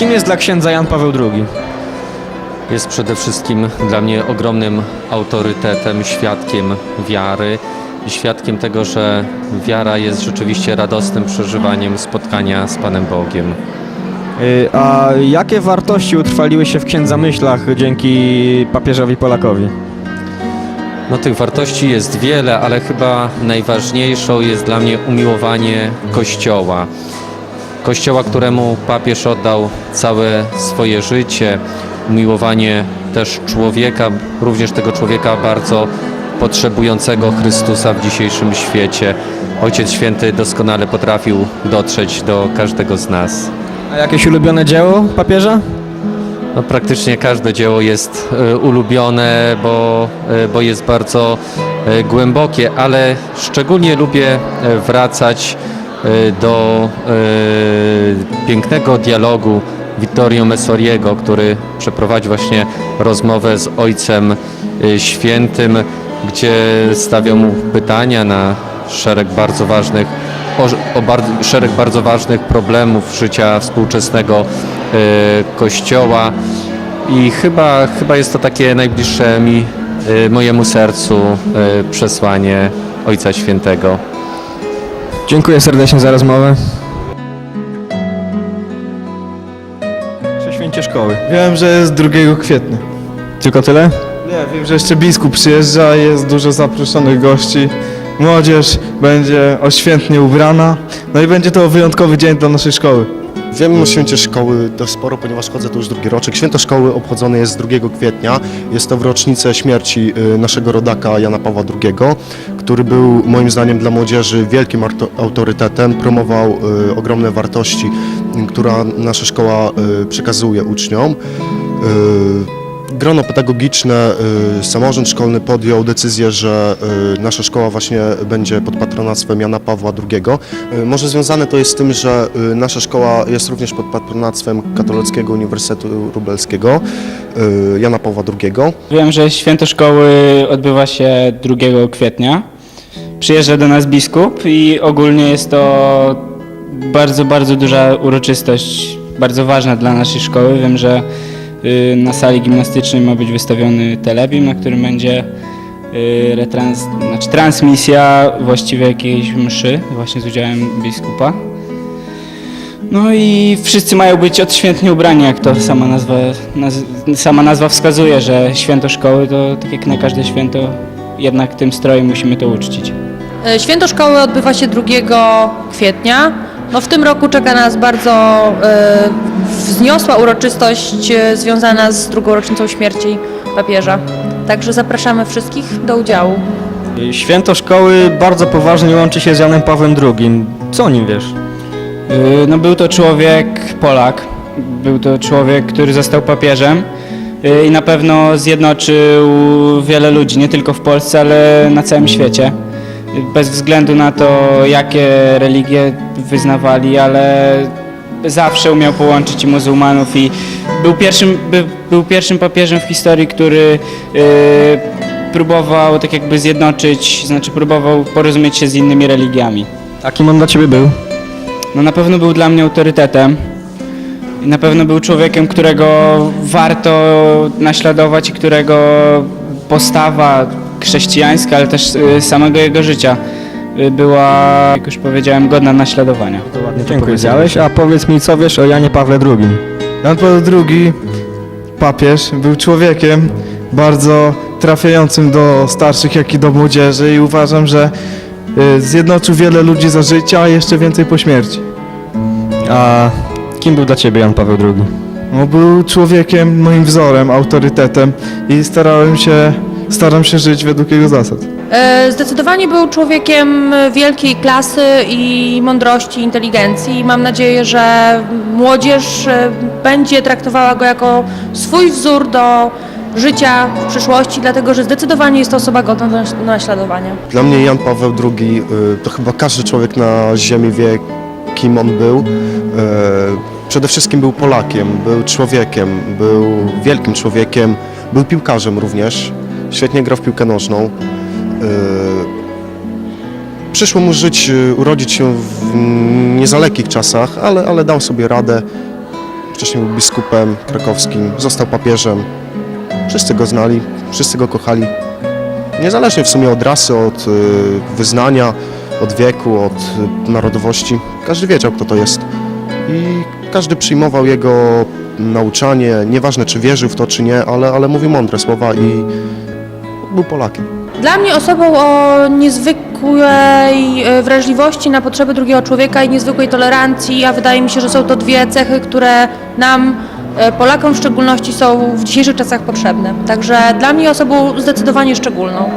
Kim jest dla księdza Jan Paweł II? Jest przede wszystkim dla mnie ogromnym autorytetem, świadkiem wiary i świadkiem tego, że wiara jest rzeczywiście radosnym przeżywaniem spotkania z Panem Bogiem. Y, A jakie wartości utrwaliły się w księdza myślach dzięki papieżowi Polakowi? No tych wartości jest wiele, ale chyba najważniejszą jest dla mnie umiłowanie Kościoła. Kościoła, któremu papież oddał całe swoje życie, umiłowanie też człowieka, również tego człowieka bardzo potrzebującego Chrystusa w dzisiejszym świecie. Ojciec Święty doskonale potrafił dotrzeć do każdego z nas. A jakieś ulubione dzieło papieża? No, praktycznie każde dzieło jest e, ulubione, bo, e, bo jest bardzo e, głębokie, ale szczególnie lubię wracać do e, pięknego dialogu Vittorio Messoriego, który przeprowadził właśnie rozmowę z Ojcem e, Świętym, gdzie stawiał mu pytania na szereg bardzo ważnych o, o bar, szereg bardzo ważnych problemów życia współczesnego e, Kościoła i chyba, chyba jest to takie najbliższe mi, e, mojemu sercu e, przesłanie Ojca Świętego. Dziękuję serdecznie za rozmowę. Prześwięcie szkoły. Wiem, że jest 2 kwietnia. Tylko tyle? Nie, wiem, że jeszcze biskup przyjeżdża, jest dużo zaproszonych gości. Młodzież będzie oświętnie ubrana. No i będzie to wyjątkowy dzień dla naszej szkoły. Wiem o święcie szkoły dość sporo, ponieważ chodzę tu już drugi roczek. Święto szkoły obchodzone jest 2 kwietnia. Jest to w rocznicę śmierci y, naszego rodaka Jana Pawła II, który był moim zdaniem dla młodzieży wielkim autorytetem, promował y, ogromne wartości, y, która nasza szkoła przekazuje uczniom. Grono pedagogiczne, y, samorząd szkolny podjął decyzję, że y, nasza szkoła właśnie będzie pod patronactwem Jana Pawła II. Y, Może związane to jest z tym, że nasza szkoła jest również pod patronactwem Katolickiego Uniwersytetu Lubelskiego y, Jana Pawła II. Wiem, że święto szkoły odbywa się 2 kwietnia. Przyjeżdża do nas biskup i ogólnie jest to bardzo, bardzo duża uroczystość, bardzo ważna dla naszej szkoły. Wiem, że na sali gimnastycznej ma być wystawiony telebim, na którym będzie y, retrans, znaczy transmisja właściwie jakiejś mszy, właśnie z udziałem biskupa. No i wszyscy mają być odświętnie ubrani, jak to sama nazwa, naz, sama nazwa wskazuje, że święto szkoły to tak jak na każde święto, jednak tym strojem musimy to uczcić. E, Święto szkoły odbywa się 2 kwietnia. No w tym roku czeka nas bardzo e, wzniosła uroczystość e, związana z drugą rocznicą śmierci papieża. Także zapraszamy wszystkich do udziału. Święto szkoły bardzo poważnie łączy się z Janem Pawłem II. Co o nim wiesz? Yy, No był to człowiek Polak, był to człowiek, który został papieżem yy, i na pewno zjednoczył wiele ludzi, nie tylko w Polsce, ale na całym świecie. Bez względu na to, jakie religie wyznawali, ale zawsze umiał połączyć i muzułmanów i był pierwszym, by, był pierwszym papieżem w historii, który yy, próbował tak jakby zjednoczyć, znaczy próbował porozumieć się z innymi religiami. A kim on dla ciebie był? No na pewno był dla mnie autorytetem. I na pewno był człowiekiem, którego warto naśladować i którego postawa chrześcijańska, ale też y, samego jego życia y, była, jak już powiedziałem, godna naśladowania. To ładnie to powiedziałeś. A powiedz mi, co wiesz o Janie Pawle II? Jan Paweł II, papież, był człowiekiem bardzo trafiającym do starszych, jak i do młodzieży i uważam, że y, zjednoczył wiele ludzi za życia, a jeszcze więcej po śmierci. A kim był dla ciebie Jan Paweł II? No, był człowiekiem, moim wzorem, autorytetem i starałem się, staram się żyć według jego zasad. E, Zdecydowanie był człowiekiem wielkiej klasy i mądrości, inteligencji. Mam nadzieję, że młodzież e, będzie traktowała go jako swój wzór do życia w przyszłości, dlatego że zdecydowanie jest to osoba godna do naśladowania. Dla mnie Jan Paweł II y, to chyba każdy człowiek na ziemi wie, kim on był. Przede wszystkim był Polakiem, był człowiekiem, był wielkim człowiekiem, był piłkarzem również. Świetnie grał w piłkę nożną. Y, Przyszło mu żyć, y, urodzić się w niezalekich czasach, ale, ale dał sobie radę. wcześniej był biskupem krakowskim, został papieżem. Wszyscy go znali, wszyscy go kochali. Niezależnie w sumie od rasy, od y, wyznania, od wieku, od narodowości. Każdy wiedział, kto to jest. I każdy przyjmował jego nauczanie, nieważne czy wierzył w to, czy nie, ale, ale mówił mądre słowa i był Polakiem. Dla mnie osobą o niezwykłej e, wrażliwości na potrzeby drugiego człowieka i niezwykłej tolerancji, a wydaje mi się, że są to dwie cechy, które nam, e, Polakom w szczególności, są w dzisiejszych czasach potrzebne. Także dla mnie osobą zdecydowanie szczególną.